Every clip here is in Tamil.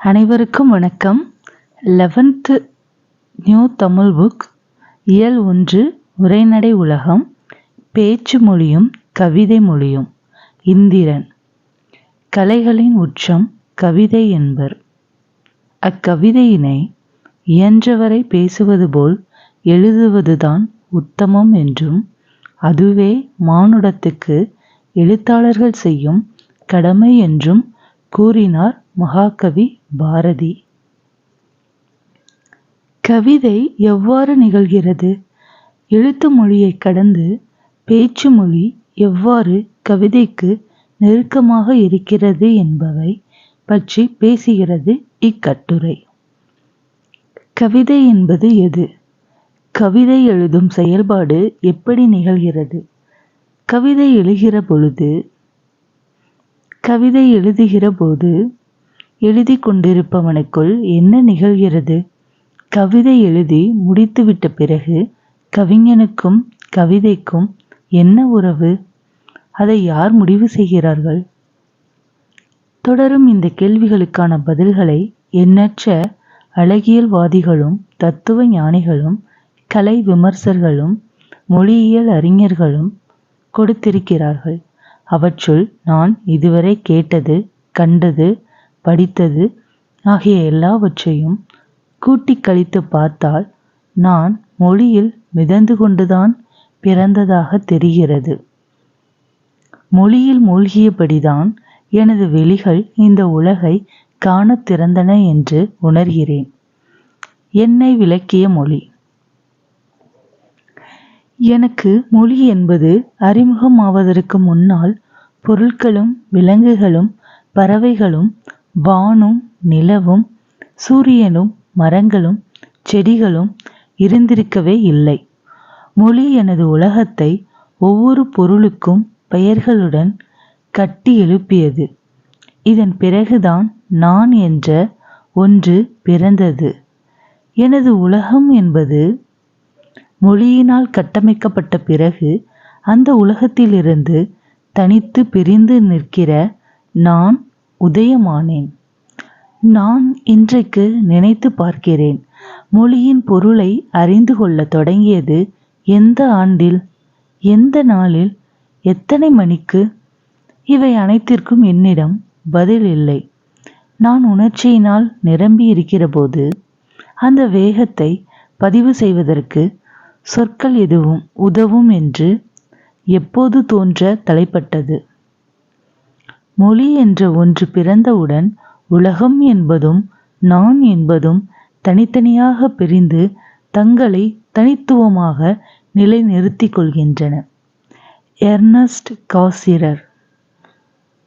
அனைவருக்கும் வணக்கம். லெவன்த்து நியூ தமிழ் புக் இயல் ஒன்று உரைநடை உலகம் பேச்சு மொழியும் கவிதை மொழியும். இந்திரன் கலைகளின் உச்சம் கவிதை என்பர். அக்கவிதையினை இயன்றவரை பேசுவது போல் எழுதுவதுதான் உத்தமம் என்றும் அதுவே மானுடத்துக்கு எழுத்தாளர்கள் செய்யும் கடமை என்றும் கூறினார் மகாகவி பாரதி. கவிதை எவ்வாறு நிகழ்கிறது? எழுத்து மொழியைக் கடந்து பேச்சு மொழி எவ்வாறு கவிதைக்கு நெருக்கமாக இருக்கிறது என்பவை பற்றி பேசுகிறது இக்கட்டுரை. கவிதை என்பது எது? கவிதை எழுதும் செயல்பாடு எப்படி நிகழ்கிறது? கவிதை எழுகிற பொழுது கவிதை எழுதுகிற போது எழுதி கொண்டிருப்பவனுக்குள் என்ன நிகழ்கிறது? கவிதை எழுதி முடித்துவிட்ட பிறகு கவிஞனுக்கும் கவிதைக்கும் என்ன உறவு? அதை யார் முடிவு செய்கிறார்கள்? தொடரும் இந்த கேள்விகளுக்கான பதில்களை எண்ணற்ற அழகியல்வாதிகளும் தத்துவ ஞானிகளும் கலை விமர்சர்களும் மொழியியல் அறிஞர்களும் கொடுத்திருக்கிறார்கள். அவற்றுள் நான் இதுவரை கேட்டது கண்டது படித்தது ஆகிய எல்லாவற்றையும் கூட்டி கழித்து பார்த்தால் நான் மொழியில் மிதந்து கொண்டுதான் பிறந்ததாக தெரிகிறது. மொழியில் மூழ்கியபடிதான் எனது வெளிகள் இந்த உலகை காணத் திறந்தன என்று உணர்கிறேன். என்னை விளக்கிய மொழி. எனக்கு மொழி என்பது அறிமுகமாவதற்கு முன்னால் பொருட்களும் விலங்குகளும் பறவைகளும் வானும் நிலவும் சூரியனும் மரங்களும் செடிகளும் இருந்திருக்கவே இல்லை. மொழி எனது உலகத்தை ஒவ்வொரு பொருளுக்கும் பெயர்களுடன் கட்டி எழுப்பியது. இதன் பிறகுதான் நான் என்ற ஒன்று பிறந்தது. எனது உலகம் என்பது மொழியினால் கட்டமைக்கப்பட்ட பிறகு அந்த உலகத்திலிருந்து தனித்து பிரிந்து நிற்கிற நான் உதயமானேன். நான் இன்றைக்கு நினைத்து பார்க்கிறேன். மொழியின் பொருளை அறிந்து கொள்ள தொடங்கியது எந்த ஆண்டில்? எந்த நாளில்? எத்தனை மணிக்கு? இவை அனைத்திற்கும் என்னிடம் பதில் இல்லை. நான் உணர்ச்சியினால் நிரம்பி இருக்கிற போது அந்த வேகத்தை பதிவு செய்வதற்கு சொற்கள் எதுவும் உதவும் என்று எப்போது தோன்ற தலைப்பட்டது. மொழி என்ற ஒன்று பிறந்தவுடன் உலகம் என்பதும் நான் என்பதும் தனித்தனியாக பிரிந்து தங்களை தனித்துவமாக நிலைநிறுத்திக் கொள்கின்றன. Ernst Cassirer.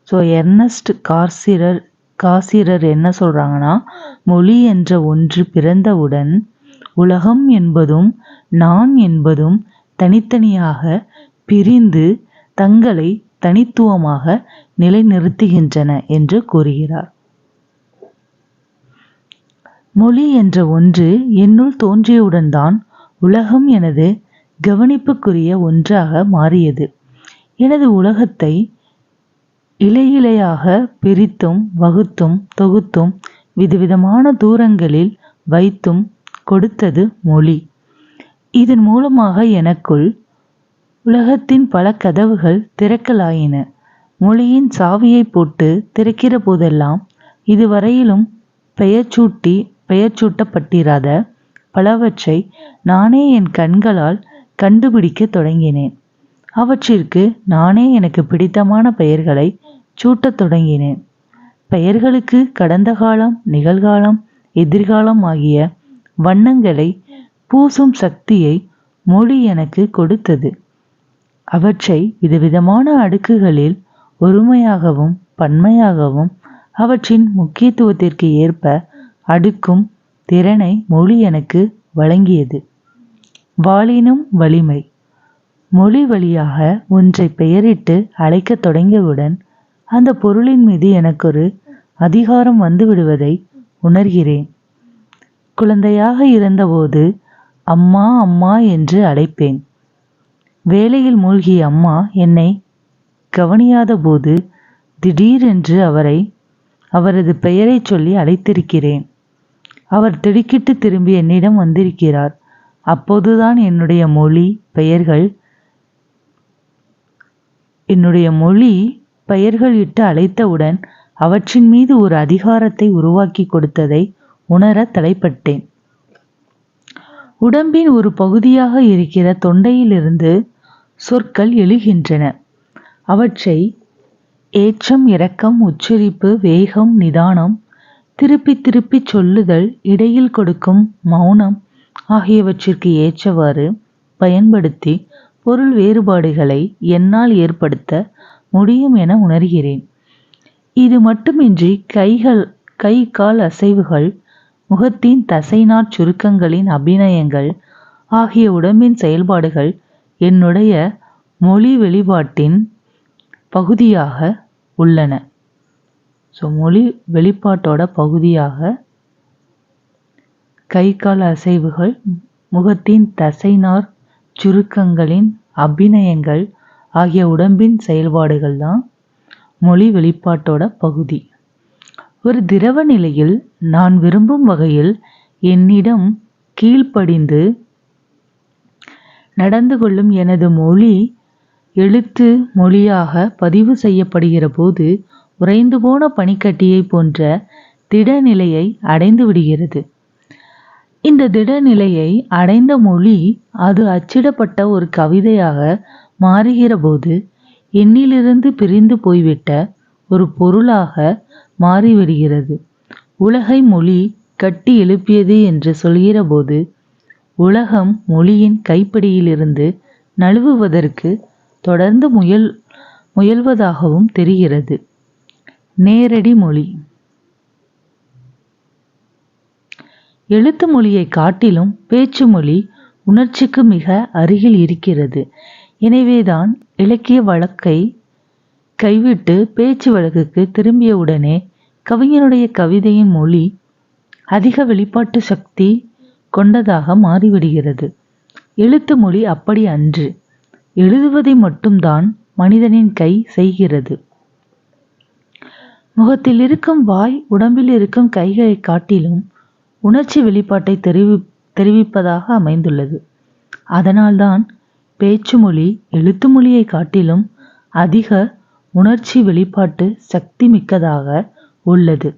So Ernst Cassirer Cassirer என்ன சொல்றாங்கன்னா மொழி என்ற ஒன்று பிறந்தவுடன் உலகம் என்பதும் நான் என்பதும் தனித்தனியாக பிரிந்து தங்களை தனித்துவமாக நிலைநிறுத்துகின்றன என்று கூறுகிறார். மொழி என்ற ஒன்று என்னுள் தோன்றியவுடன் தான் உலகம் எனது கவனிப்புக்குரிய ஒன்றாக மாறியது. எனது உலகத்தை இலையிலையாக பிரித்தும் வகுத்தும் தொகுத்தும் விதவிதமான தூரங்களில் வைத்தும் கொடுத்தது மொழி. இதன் மூலமாக எனக்குள் உலகத்தின் பல கதவுகள் திறக்கலாயின. மொழியின் சாவியை போட்டு திறக்கிற போதெல்லாம் இதுவரையிலும் பெயர் சூட்டி பெயர் சூட்டப்பட்டிராத பலவற்றை நானே என் கண்களால் கண்டுபிடிக்க தொடங்கினேன். அவற்றிற்கு நானே எனக்கு பிடித்தமான பெயர்களை சூட்டத் தொடங்கினேன். பெயர்களுக்கு கடந்த காலம் நிகழ்காலம் எதிர்காலம் ஆகிய வண்ணங்களை பூசும் சக்தியை மொழி எனக்கு கொடுத்தது. அவற்றை விதவிதமான அடுக்குகளில் ஒருமையாகவும் பன்மையாகவும் அவற்றின் முக்கியத்துவத்திற்கு ஏற்ப அடுக்கும் திறனை மொழி எனக்கு வழங்கியது. வாளினும் வலிமை. மொழி வழியாக ஒன்றை பெயரிட்டு அழைக்கத் தொடங்கியவுடன் அந்த பொருளின் மீது எனக்கொரு அதிகாரம் வந்துவிடுவதை உணர்கிறேன். குழந்தையாக இருந்தபோது அம்மா அம்மா என்று அழைப்பேன். வேலையில் மூழ்கிய அம்மா என்னை கவனியாத போது திடீரென்று அவரை அவரது பெயரைச் சொல்லி அழைத்திருக்கிறேன். அவர் திடுக்கிட்டு திரும்பி என்னிடம் வந்திருக்கிறார். அப்போதுதான் என்னுடைய மொழி பெயர்கள் என்னுடைய மொழி பெயர்கள் இட்டு அழைத்தவுடன் அவற்றின் மீது ஒரு அதிகாரத்தை உருவாக்கி கொடுத்ததை உணர தலைப்பட்டேன். உடம்பின் ஒரு பகுதியாக இருக்கிற தொண்டையிலிருந்து சொற்கள் எழுகின்றன. அவற்றை ஏற்றம் இறக்கம் உச்சரிப்பு வேகம் நிதானம் திருப்பி திருப்பி சொல்லுதல் இடையில் கொடுக்கும் மௌனம் ஆகியவற்றிற்கு ஏற்றவாறு பயன்படுத்தி பொருள் வேறுபாடுகளை என்னால் ஏற்படுத்த முடியும் என உணர்கிறேன். இது மட்டுமின்றி கைகள் கை கால் அசைவுகள் முகத்தின் தசைநாட் சுருக்கங்களின் அபிநயங்கள் ஆகிய உடம்பின் செயல்பாடுகள் என்னுடைய மொழி வெளிப்பாட்டின் பகுதியாக உள்ளன. ஸோ மொழி வெளிப்பாட்டோட பகுதியாக கை கால் அசைவுகள் முகத்தின் தசைநார் சுருக்கங்களின் அபிநயங்கள் ஆகிய உடம்பின் செயல்பாடுகள் தான் மொழி வெளிப்பாட்டோட பகுதி. ஒரு திரவ நிலையில் நான் விரும்பும் வகையில் என்னிடம் கீழ்ப்படிந்து நடந்து கொள்ளும் எனது மொழி எழுத்து மொழியாக பதிவு செய்யப்படுகிற போது உறைந்து போன பனிக்கட்டியை போன்ற திடநிலையை அடைந்து விடுகிறது. இந்த திடநிலையை அடைந்த மொழி அது அச்சிடப்பட்ட ஒரு கவிதையாக மாறுகிற போது என்னிலிருந்து பிரிந்து போய்விட்ட ஒரு பொருளாக மாறிவிடுகிறது உலகை மொழி கட்டி எழுப்பியது என்று சொல்கிறபோது உலகம் மொழியின் கைப்பிடியிலிருந்து நழுவுவதற்கு தொடர்ந்து முயல் முயல்வதாகவும் தெரிகிறது. நேரடி மொழி. எழுத்து மொழியை காட்டிலும் பேச்சு மொழி உணர்ச்சிக்கு மிக அருகில் இருக்கிறது. எனவேதான் இலக்கிய வழக்கை கைவிட்டு பேச்சு வழக்குக்கு திரும்பியவுடனே கவிஞனுடைய கவிதையின் மொழி அதிக வெளிப்பாட்டு சக்தி கொண்டதாக மாறிவிடுகிறது. எழுத்து மொழி அப்படி அன்று எழுதுவதை மட்டும்தான் மனிதனின் கை செய்கிறது. முகத்தில் இருக்கும் வாய் உடம்பில் இருக்கும் கைகளை காட்டிலும் உணர்ச்சி வெளிப்பாட்டை தெரிவி தெரிவிப்பதாக அமைந்துள்ளது. அதனால்தான் பேச்சு மொழி எழுத்து மொழியை காட்டிலும் அதிக உணர்ச்சி வெளிப்பாட்டு சக்தி மிக்கதாக உள்ளது.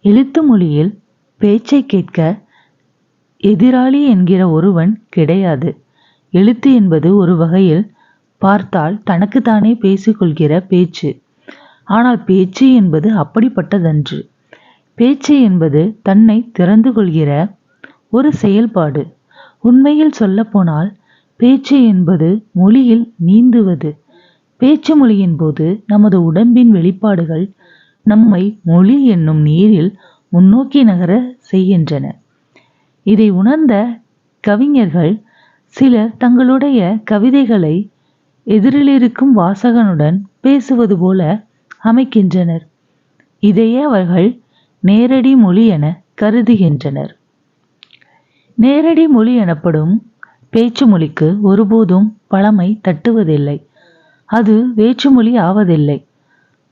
எழுத்து மொழியில் பேச்சை கேட்க எதிராளி என்கிற ஒருவன் கிடையாது. எழுத்து என்பது ஒரு வகையில் பார்த்தால் தனக்குத்தானே பேசிக்கொள்கிற பேச்சு. ஆனால் பேச்சு என்பது அப்படிப்பட்டதன்று. பேச்சு என்பது தன்னை திறந்து கொள்கிற ஒரு செயல்பாடு. உண்மையில் சொல்லப்போனால் பேச்சு என்பது மொழியில் நீந்துவது. பேச்சு மொழியின் போது நமது உடம்பின் வெளிப்பாடுகள் நம்மை மொழி என்னும் நீரில் முன்னோக்கி நகர செய்கின்றன. இதை உணர்ந்த கவிஞர்கள் சிலர் தங்களுடைய கவிதைகளை எதிரிலிருக்கும் வாசகனுடன் பேசுவது போல அமைக்கின்றனர். இதையே அவர்கள் நேரடி மொழி என கருதுகின்றனர். நேரடி மொழி எனப்படும் பேச்சு மொழிக்கு ஒருபோதும் பழமை தட்டுவதில்லை. அது வேற்றுமொழி ஆவதில்லை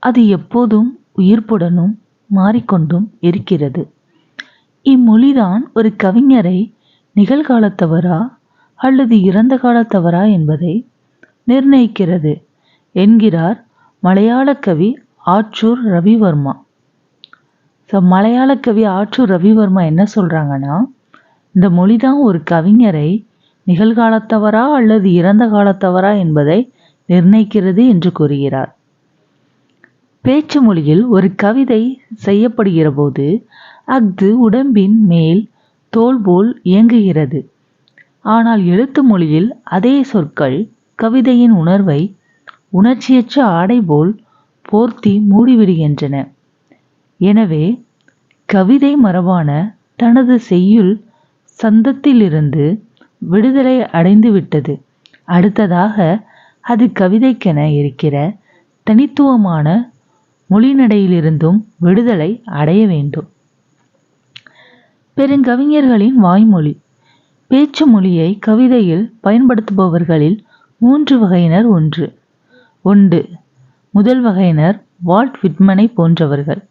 அது எப்போதும் உயிர்ப்புடனும் மாறிக்கொண்டும் இருக்கிறது. இம்மொழிதான் ஒரு கவிஞரை நிகழ்காலத்தவரா அல்லது இறந்த காலத்தவரா என்பதை நிர்ணயிக்கிறது என்கிறார் மலையாள கவி ஆற்றூர் ரவிவர்மா. ஸோ மலையாள கவி ஆற்றூர் ரவிவர்மா என்ன சொல்கிறாங்கன்னா இந்த மொழி தான் ஒரு கவிஞரை நிகழ்காலத்தவரா அல்லது இறந்த காலத்தவரா என்பதை நிர்ணயிக்கிறது என்று கூறுகிறார். பேச்சு மொழியில் ஒரு கவிதை செய்யப்படுகிற போது அஃது உடம்பின் மேல் தோல் போல் இயங்குகிறது. ஆனால் எழுத்து மொழியில் அதே சொற்கள் கவிதையின் உணர்வை உணர்ச்சியற்ற ஆடை போல் போர்த்தி மூடிவிடுகின்றன. எனவே கவிதை மரபான தனது செய்யுள் சந்தத்திலிருந்து விடுதலை அடைந்துவிட்டது. அடுத்ததாக அது கவிதைக்கென இருக்கிற தனித்துவமான மொழிநடையிலிருந்தும் விடுதலை அடைய வேண்டும். பெருங்கவிஞர்களின் வாய்மொழி பேச்சு மொழியை கவிதையில் பயன்படுத்துபவர்களில் மூன்று வகையினர் ஒன்று. ஒன்று முதல் வகையினர் வால்ட் விட்மனை போன்றவர்கள்.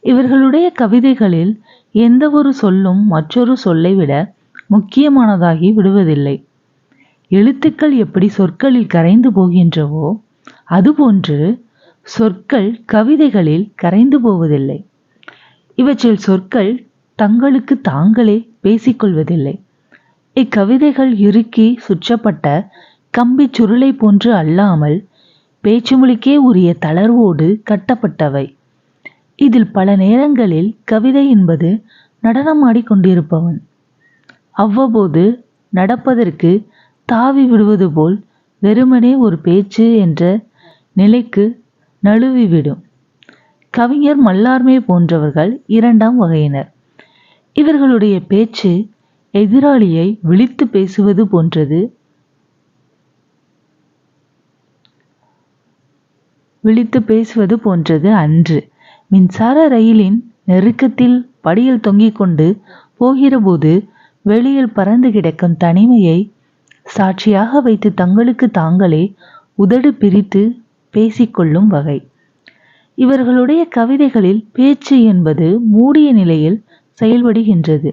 இவர்களுடைய கவிதைகளில் எந்த ஒரு சொல்லும் மற்றொரு சொல்லை விட முக்கியமானதாகி விடுவதில்லை. எழுத்துக்கள் எப்படி சொற்களில் கரைந்து போகின்றவோ அதுபோன்று சொற்கள் கவிதைகளில் கரைந்து போவதில்லை. இவற்றில் சொற்கள் தங்களுக்கு தாங்களே பேசிக்கொள்வதில்லை இக்கவிதைகள் இறுக்கி சுற்றப்பட்ட கம்பி சுருளை போன்று அல்லாமல் பேச்சுமொழிக்கே உரிய தளர்வோடு கட்டப்பட்டவை. இதில் பல நேரங்களில் கவிதை என்பது நடனமாடிக்கொண்டிருப்பவன் அவ்வப்போது நடப்பதற்கு தாவி விடுவது போல் வெறுமனே ஒரு பேச்சு என்ற நிலைக்கு நழுவிவிடும். கவிஞர் மல்லார்மே போன்றவர்கள் இரண்டாம் வகையினர். இவர்களுடைய பேச்சு எதிராளியை விழித்து பேசுவது போன்றது. விழித்து பேசுவது போன்றது அன்று. மின்சார ரயிலின் நெருக்கத்தில் படியில் தொங்கிக் கொண்டு போகிறபோது வெளியில் பறந்து கிடக்கும் தனிமையை சாட்சியாக வைத்து தங்களுக்கு தாங்களே உதடு பிரித்து பேசிக்கொள்ளும் வகை. இவர்களுடைய கவிதைகளில் பேச்சு என்பது மூடிய நிலையில் செயல்படுகின்றது.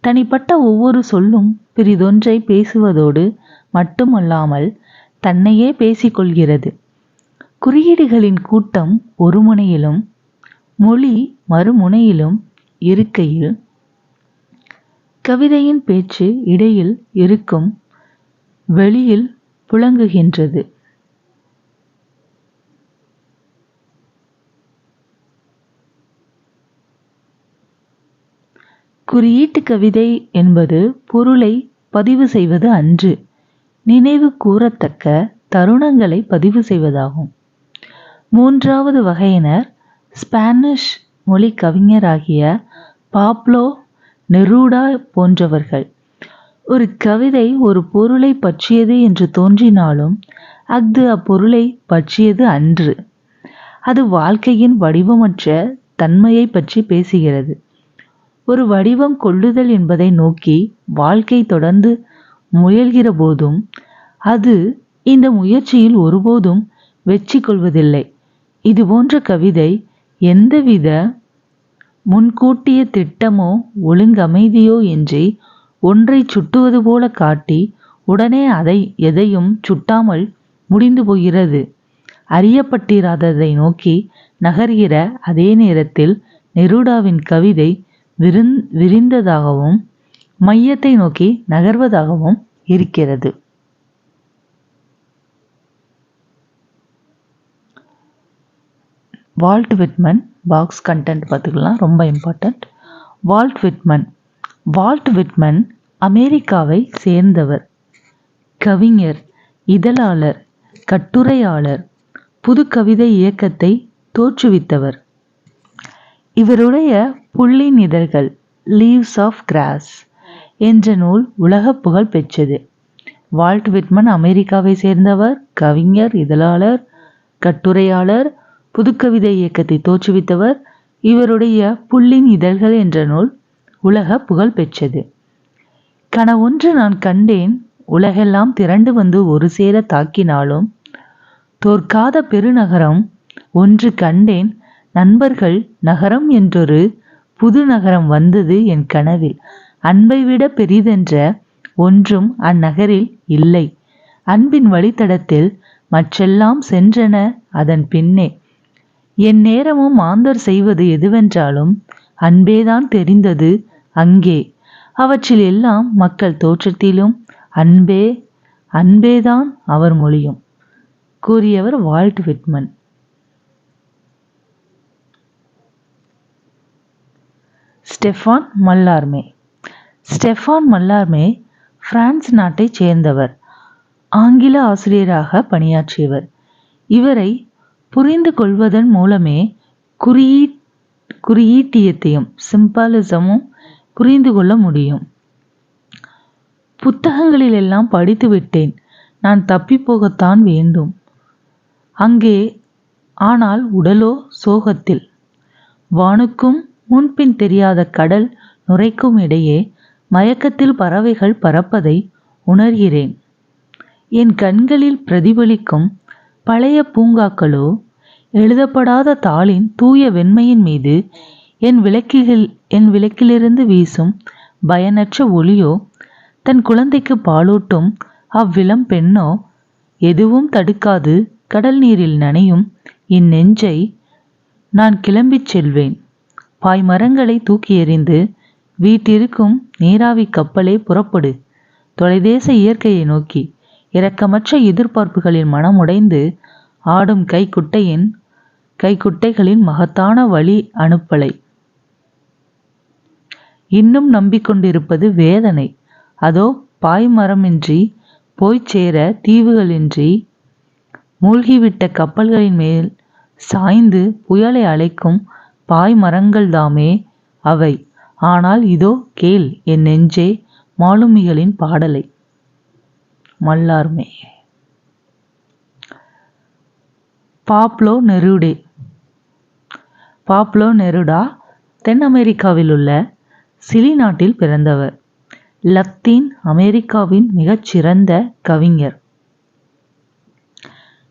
தனிப்பட்ட ஒவ்வொரு சொல்லும் பிரிதொன்றை பேசுவதோடு மட்டுமல்லாமல் தன்னையே பேசிக்கொள்கிறது. குறியீடுகளின் கூட்டம் ஒரு முனையிலும் மொழி மறுமுனையிலும் இருக்கையில் கவிதையின் பேச்சு இடையில் இருக்கும் வெளியில் புழங்குகின்றது. குறியீட்டு கவிதை என்பது பொருளை பதிவு செய்வது அன்று. நினைவு கூறத்தக்க தருணங்களை பதிவு செய்வதாகும். மூன்றாவது வகையினர் ஸ்பானிஷ் மொழி கவிஞராகிய பாப்லோ நெரூடா போன்றவர்கள். ஒரு கவிதை ஒரு பொருளை பற்றியது என்று தோன்றினாலும் அஃது அப்பொருளை பற்றியது அன்று. அது வாழ்க்கையின் வடிவமற்ற தன்மையை பற்றி பேசுகிறது. ஒரு வடிவம் கொள்ளுதல் என்பதை நோக்கி வாழ்க்கை தொடர்ந்து முயல்கிற போதும் அது இந்த முயற்சியில் ஒருபோதும் வெற்றி கொள்வதில்லை. இது போன்ற கவிதை எந்தவித முன்கூட்டிய திட்டமோ ஒழுங்கமைதியோ இன்றி ஒன்றை சுட்டுவது போல காட்டி உடனே அதை எதையும் சுட்டாமல் முடிந்து போகிறது. அறியப்பட்டிராததை நோக்கி நகர்கிற அதே நேரத்தில் நெருடாவின் கவிதை விருந் விரிந்ததாகவும் மையத்தை நோக்கி நகர்வதாகவும் இருக்கிறது. வால்ட் விட்மன் பாக்ஸ் கண்டென்ட் பார்த்துக்கலாம் ரொம்ப important Walt Whitman Walt Whitman அமெரிக்காவை சேர்ந்தவர். கவிஞர் இதழாளர் கட்டுரையாளர் புது கவிதை இயக்கத்தை தோற்றுவித்தவர். இவருடைய புள்ளின் இதழ்கள் லீவ்ஸ் ஆஃப் கிராஸ் என்ற நூல் உலக புகழ் பெற்றது. வால்ட் விட்மன் அமெரிக்காவை சேர்ந்தவர் கவிஞர் இதழாளர் கட்டுரையாளர் புதுக்கவிதை இயக்கத்தை தோற்றுவித்தவர். இவருடைய புள்ளின் இதழ்கள் என்ற நூல் உலக புகழ் பெற்றது. கனவொன்று நான் கண்டேன் உலகெல்லாம் திரண்டு வந்து ஒரு சேர தாக்கினாலும் தோற்காத பெருநகரம் ஒன்று கண்டேன் நண்பர்கள் நகரம் என்றொரு புது நகரம் வந்தது என் கனவில். அன்பை விட பெரிதென்ற ஒன்றும் அந்நகரில் இல்லை. அன்பின் வழித்தடத்தில் மற்றெல்லாம் சென்றன அதன் பின்னே. என் நேரமும் மாந்தர் செய்வது எதுவென்றாலும் அன்பேதான் தெரிந்தது அங்கே. அவற்றில் எல்லாம் மக்கள் தோற்றத்திலும் அன்பே அன்பேதான் அவர் மொழியும் கூறியவர் Walt Whitman. Stephane Mallarme. Stephane Mallarme France நாட்டைச் சேர்ந்தவர் ஆங்கில ஆசிரியராக பணியாற்றியவர். இவரை புரிந்து கொள்வதன் மூலமே குறியீ குறியீட்டியத்தையும் சிம்பாலிசமும் புரிந்து கொள்ள முடியும். புத்தகங்களில் எல்லாம் படித்து விட்டேன். நான் தப்பி போகத்தான் வேண்டும். அங்கே ஆனால் உடலோ சோகத்தில். வானுக்கும் முன்பின் தெரியாத கடல் நுரைக்கும் இடையே மயக்கத்தில் பறவைகள் பறப்பதை உணர்கிறேன். என் கண்களில் பிரதிபலிக்கும் பழைய பூங்காக்களோ எழுதப்படாத தாளின் தூய வெண்மையின் மீது என் விளக்கில் என் விளக்கிலிருந்து வீசும் பயனற்ற ஒளியோ தன் குழந்தைக்கு பாலூட்டும் அவ்விளம் பெண்ணோ எதுவும் தடுக்காது கடல் நீரில் நனையும் இந்நெஞ்சை நான் கிளம்பிச் செல்வேன். பாய் மரங்களை தூக்கி எறிந்து வீட்டிற்கும் நீராவி கப்பலே புறப்படு. தொலைதேச இயற்கையை நோக்கி இரக்கமற்ற எதிர்பார்ப்புகளில் மனமுடைந்து ஆடும் கைக்குட்டையின் கைக்குட்டைகளின் மகத்தான வழி அனுப்பலை. இன்னும் நம்பிக்கொண்டிருப்பது வேதனை. அதோ பாய்மரமின்றி போய்ச் சேர தீவுகளின்றி மூழ்கிவிட்ட கப்பல்களின் மேல் சாய்ந்து புயலை அழைக்கும் பாய்மரங்கள்தாமே அவை. ஆனால் இதோ கேள் என் நெஞ்சே மாலுமிகளின் பாடலை. Mallarme Pablo Neruda. Pablo Neruda தென் அமெரிக்காவில் உள்ள சிலி நாட்டில் பிறந்தவர். லத்தீன் அமெரிக்காவின் மிகச்சிறந்த கவிஞர்.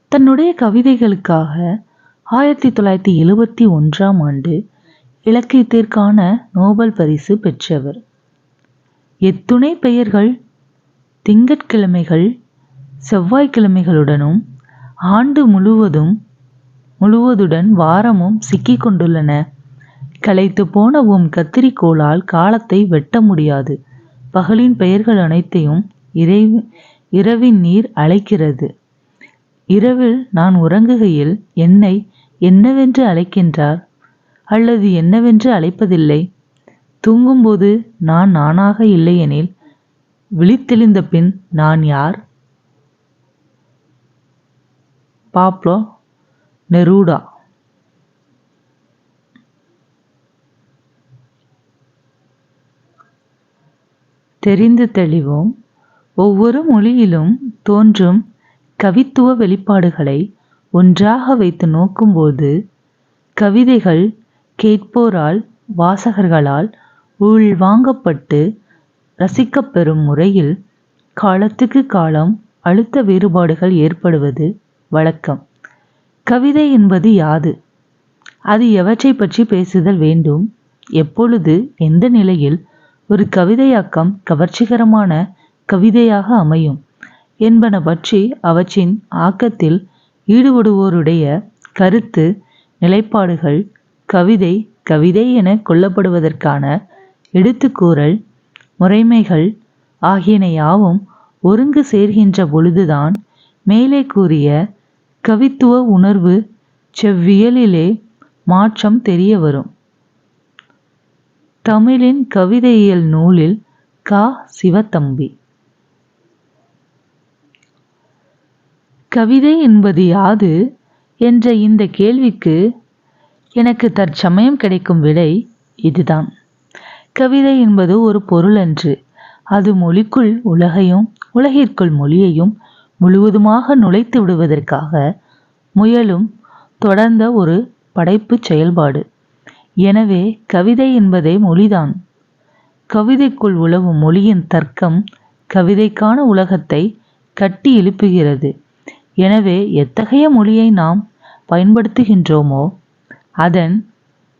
தன்னுடைய கவிதைகளுக்காக ஆயிரத்தி தொள்ளாயிரத்தி எழுபத்தி ஒன்றாம் ஆண்டு இலக்கியத்திற்கான நோபல் பரிசு பெற்றவர். எத்துணை பெயர்கள் திங்கட்கிழமைகள் செவ்வாய்க்கிழமைகளுடனும் ஆண்டு முழுவதும் முழுவதுடன் வாரமும் சிக்கிக் கொண்டுள்ளன. களைத்து போன உம் கத்திரிக்கோளால் காலத்தை வெட்ட முடியாது. பகலின் பெயர்கள் அனைத்தையும் இறை இரவின் நீர் அழைக்கிறது. இரவில் நான் உறங்குகையில் என்னை என்னவென்று அழைக்கின்றார்? அல்லது என்னவென்று அழைப்பதில்லை? தூங்கும்போது நான் நானாக இல்லையெனில் விழித்தெளிந்த பின் நான் யார்? Pablo Neruda. தெரிந்து தெளிவோம். ஒவ்வொரு மொழியிலும் தோன்றும் கவித்துவ வெளிப்பாடுகளை ஒன்றாக வைத்து நோக்கும்போது கவிதைகள் கேட்போரால் வாசகர்களால் உள்வாங்கப்பட்டு ரசிக்கப்பெறும் முறையில் காலத்துக்கு காலம் அழுத்த வேறுபாடுகள் ஏற்படுவது வழக்கம். கவிதை என்பது யாது? அது எவற்றை பற்றி பேசுதல் வேண்டும்? எப்பொழுது? எந்த நிலையில்? ஒரு கவிதையாக்கம் கவர்ச்சிகரமான கவிதையாக அமையும் என்பன பற்றி அவற்றின் ஆக்கத்தில் ஈடுபடுவோருடைய கருத்து நிலைப்பாடுகள் கவிதை கவிதை என கொள்ளப்படுவதற்கான எடுத்துக்கூறல் முறைமைகள் ஆகியன யாவும் ஒருங்கு சேர்கின்ற பொழுதுதான் மேலே கூறிய கவித்துவ உணர்வு செவ்வியலிலே மாற்றம் தெரிய வரும் தமிழின் கவிதையியல் நூலில் கா. சிவத்தம்பி. கவிதை என்பது யாது? என்ற இந்த கேள்விக்கு எனக்கு தற்சமயம் கிடைக்கும் விடை இதுதான். கவிதை என்பது ஒரு பொருளன்று. அது மொழிக்குள் உலகையும் உலகிற்குள் மொழியையும் முழுவதுமாக நுழைத்து விடுவதற்காக முயலும் தொடர்ந்த ஒரு படைப்பு செயல்பாடு. எனவே கவிதை என்பதே மொழிதான். கவிதைக்குள் உழவும் மொழியின் தர்க்கம் கவிதைக்கான உலகத்தை கட்டி எழுப்புகிறது. எனவே எத்தகைய மொழியை நாம் பயன்படுத்துகின்றோமோ அதன்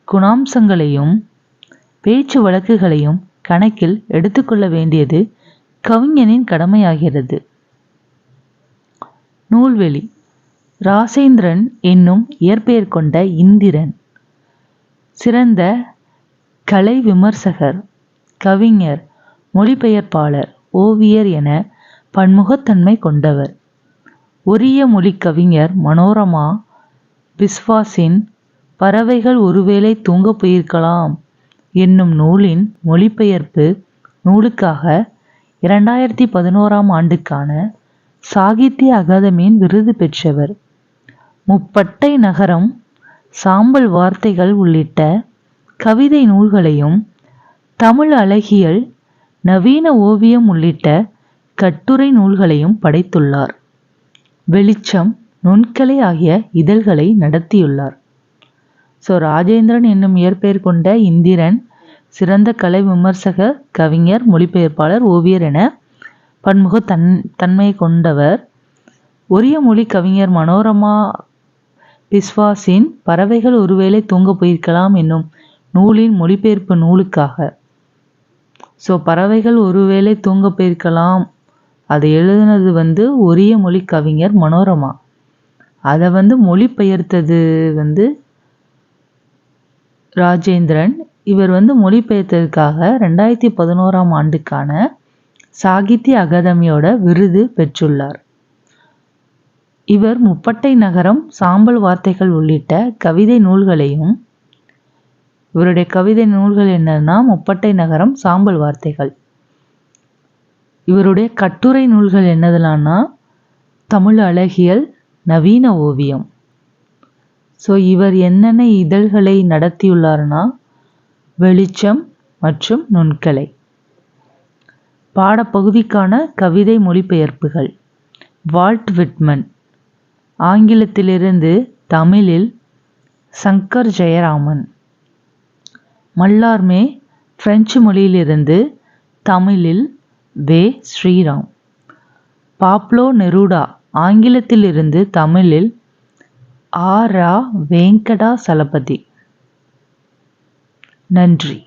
குணாம்சங்களையும் பேச்சு வழக்குகளையும் கணக்கில் எடுத்துக்கொள்ள வேண்டியது கவிஞனின் கடமையாகிறது. நூல்வெளி. ராசேந்திரன் என்னும் இயற்பெயர் கொண்ட இந்திரன். சிறந்த கலை விமர்சகர் கவிஞர் மொழிபெயர்ப்பாளர் ஓவியர் என பன்முகத்தன்மை கொண்டவர். ஒரிய மொழி கவிஞர் மனோரமா பிஸ்வாஸின் பறவைகள் ஒருவேளை தூங்கப் போயிருக்கலாம் என்னும் நூலின் மொழிபெயர்ப்பு நூலுக்காக இரண்டாயிரத்தி பதினோராம் ஆண்டுக்கான சாகித்ய அகாதமியின் விருது பெற்றவர். முப்பட்டை நகரம் சாம்பல் வார்த்தைகள் உள்ளிட்ட கவிதை நூல்களையும் தமிழ் அழகியல் நவீன ஓவியம் உள்ளிட்ட கட்டுரை நூல்களையும் படைத்துள்ளார். வெளிச்சம் நுண்கலை ஆகிய இதழ்களை நடத்தியுள்ளார். ஸோ ராஜேந்திரன் என்னும் இயற்பெயர் கொண்ட இந்திரன் சிறந்த கலை விமர்சகர் கவிஞர் மொழிபெயர்ப்பாளர் ஓவியர் என பன்முக தன் தன்மை கொண்டவர். ஒரிய மொழி கவிஞர் மனோரமா பிஸ்வாஸின் பறவைகள் ஒருவேளை தூங்கப் போயிருக்கலாம் என்னும் நூலின் மொழிபெயர்ப்பு நூலுக்காக. ஸோ பறவைகள் ஒருவேளை தூங்கப் போயிருக்கலாம். அதை எழுதுனது வந்து ஒரிய மொழி கவிஞர் மனோரமா. அதை வந்து மொழிபெயர்த்தது வந்து ராஜேந்திரன். இவர் வந்து மொழிபெயர்த்ததுக்காக ரெண்டாயிரத்தி பதினோராம் ஆண்டுக்கான சாகித்ய அகாதமியோட விருது பெற்றுள்ளார். இவர் முப்பட்டை நகரம் சாம்பல் வார்த்தைகள் உள்ளிட்ட கவிதை நூல்களையும் இவருடைய கவிதை நூல்கள் என்னன்னா முப்பட்டை நகரம் சாம்பல் வார்த்தைகள். இவருடைய கட்டுரை நூல்கள் என்னதுலான்னா தமிழ் அழகியல் நவீன ஓவியம். ஸோ இவர் என்னென்ன இதழ்களை நடத்தியுள்ளார்னா வெளிச்சம் மற்றும் நுண்கலை. பாடப்பகுதிக்கான கவிதை மொழிபெயர்ப்புகள். வால்ட் விட்மன் ஆங்கிலத்திலிருந்து தமிழில் சங்கர் ஜெயராமன். மல்லார்மே பிரெஞ்சு மொழியிலிருந்து தமிழில் வே. ஸ்ரீராம். பாப்லோ நெருடா ஆங்கிலத்திலிருந்து தமிழில் ஆ. ரா. வெங்கடா சலபதி. நன்றி.